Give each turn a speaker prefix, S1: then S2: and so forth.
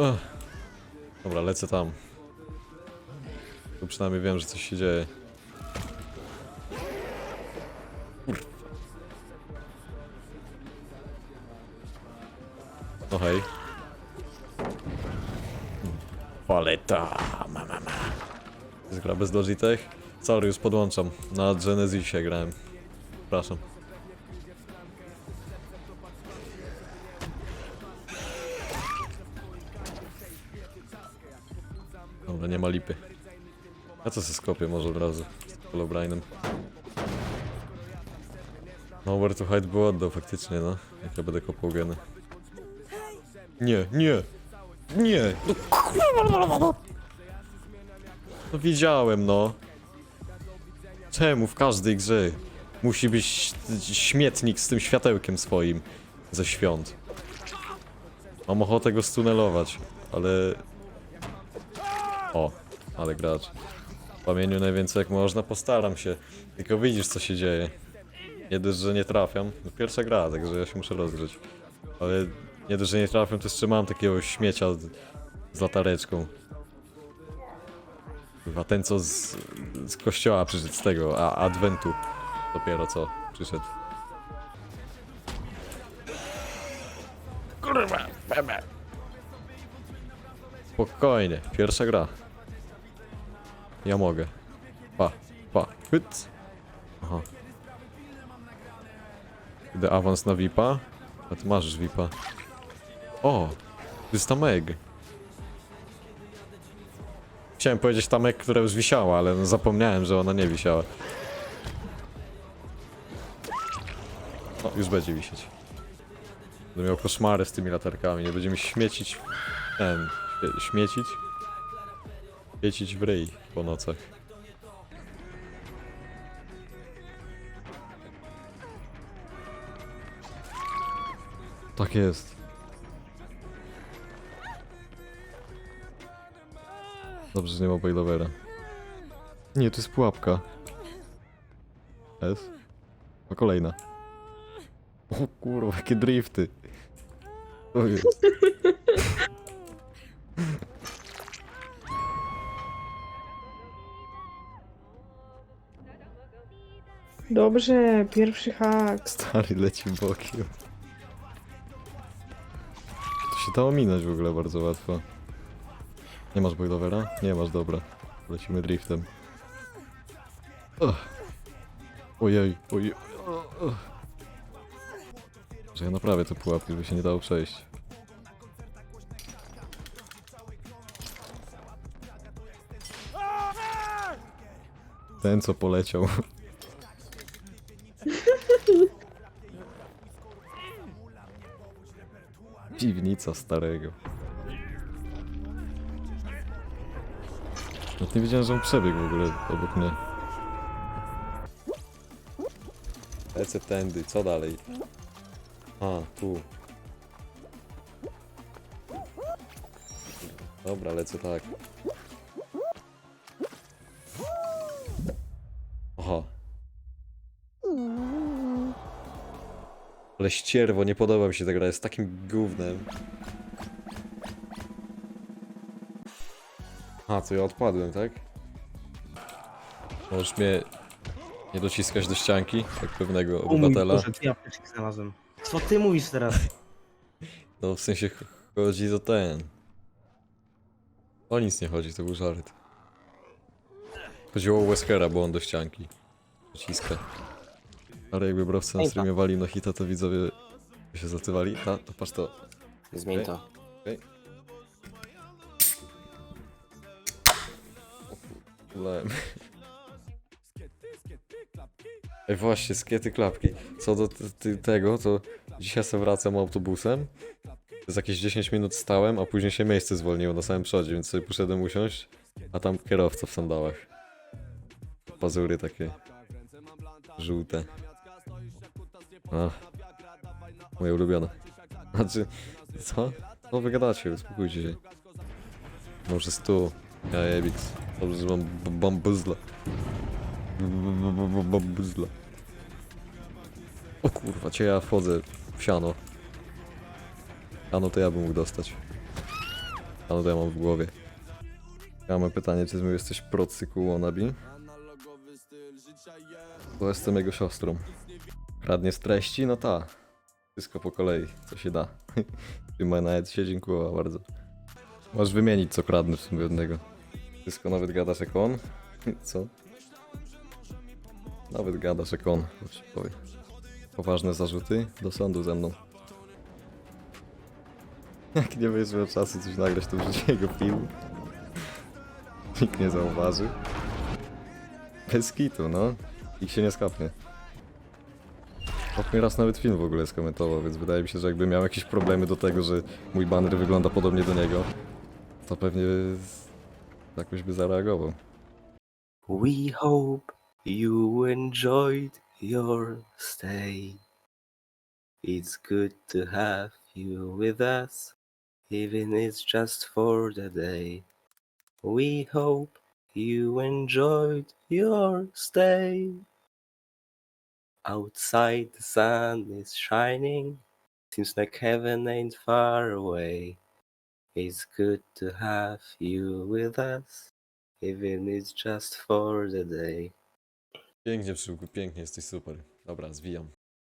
S1: Ugh. Dobra, lecę tam. Tu przynajmniej wiem, że coś się dzieje. Kurwa. No hej. Paleta, ma, ma, ma. Jest gra bez Logitech? Sorry, już podłączam. Na Genesisie grałem. Przepraszam. Dobra, nie ma lipy. A co se skopię może od razu z Holobrainem. Nowhere to hide by oddał faktycznie, no. Jak ja będę kopał geny. Nie, nie! Nie! No, no widziałem, no. Czemu w każdej grze musi być śmietnik z tym światełkiem swoim ze świąt? Mam ochotę go stunelować, ale o, ale gracz. Pamięciu najwięcej jak można, postaram się. Tylko widzisz co się dzieje. Nie dość, że nie trafiam. No pierwsza gra, także ja się muszę rozgrzeć. Ale nie dość, że nie trafiam, to jeszcze mam takiego śmiecia z, z latareczką. Chyba ten co z, z kościoła przyszedł, z tego, a adwentu dopiero co przyszedł. Kurwa, bebe. Spokojnie, pierwsza gra. Ja mogę. Pa, pa, hyt. Aha. Idę awans na VIPa. A ty masz VIPa. O, to jest Tamek. Chciałem powiedzieć Tamek, która już wisiała, ale no zapomniałem, że ona nie wisiała. O, już będzie wisieć. Będę miał koszmary z tymi latarkami, nie będzie mi śmiecić ten, śmiecić? Świecić w ryj po nocach. Tak jest. Dobrze, że nie ma bailovera. Nie, to jest pułapka. Jest? A kolejna. O kurwa, jakie drifty. To jest.
S2: Dobrze, pierwszy hak.
S1: Stary leci bokiem. To się da ominąć w ogóle bardzo łatwo. Nie masz boilovera? Nie masz, dobra. Lecimy driftem. Ugh. Ojej, ojej. Że ja naprawię te pułapki, żeby się nie dało przejść. Ten co poleciał. Piwnica starego. No nie wiedziałem, że on przebiegł w ogóle obok mnie. Lecę tędy, co dalej? A, tu. Dobra, lecę tak. Aha. Ale ścierwo, nie podoba mi się ta gra, jest takim gównem. A, to ja odpadłem, tak? Możesz mnie nie dociskać do ścianki, jak pewnego
S3: O mój
S1: obywatela.
S3: Boże, ty apteczki znalazłem. Co ty mówisz teraz?
S1: No w sensie ch- chodzi o ten. O nic nie chodzi, to był żart. Chodziło o Weskera, bo on do ścianki. Dociska. Ale jakby browcy na streamie wali no hita, to widzowie by się zatywali. A, to patrz to.
S4: Zmień to.
S1: Ulałem. Ej właśnie, skiety klapki. Co do t- ty- tego, to dzisiaj sobie wracam autobusem. Z jakieś 10 minut stałem, a później się miejsce zwolniło na samym przodzie, więc sobie poszedłem usiąść, a tam kierowca w sandałach. Pazury takie żółte. Moje ulubione. Znaczy, co? Co wy gadacie? Uspokójcie się. Może stu. Ja jebix. Dobrze, że mam bambuzla. Bambuzla. O kurwa, cię ja wchodzę w siano. Siano to ja bym mógł dostać. Ale to ja mam w głowie. Ja mam pytanie, czy my jesteś procyku wannabe? Bo jestem jego siostrą. Kradnie z treści? No ta. Wszystko po kolei, co się da. Ty ma nawet się dziękuję bardzo. Możesz wymienić co kradnę w sumie jednego. Wszystko nawet gadasz jak on? Co? Nawet gadasz jak on, to ci powiem. Poważne zarzuty? Do sądu ze mną. Jak nie wyszło czasu coś nagrać, to wrzuci jego film. Nikt nie zauważy. Bez kitu, no. Ich się nie skapnie. Chłop mi raz nawet film w ogóle skomentował, więc wydaje mi się, że jakby miał jakieś problemy do tego, że mój banner wygląda podobnie do niego, to pewnie z- jakoś by zareagował.
S4: We hope you enjoyed your stay. It's good to have you with us, even it's just for the day. We hope you enjoyed your stay. Outside the sun is shining, seems like heaven ain't far away. It's good to have you with us, even it's just for the day.
S1: Pięknie, Przyłku, pięknie, jesteś super. Dobra, zwijam.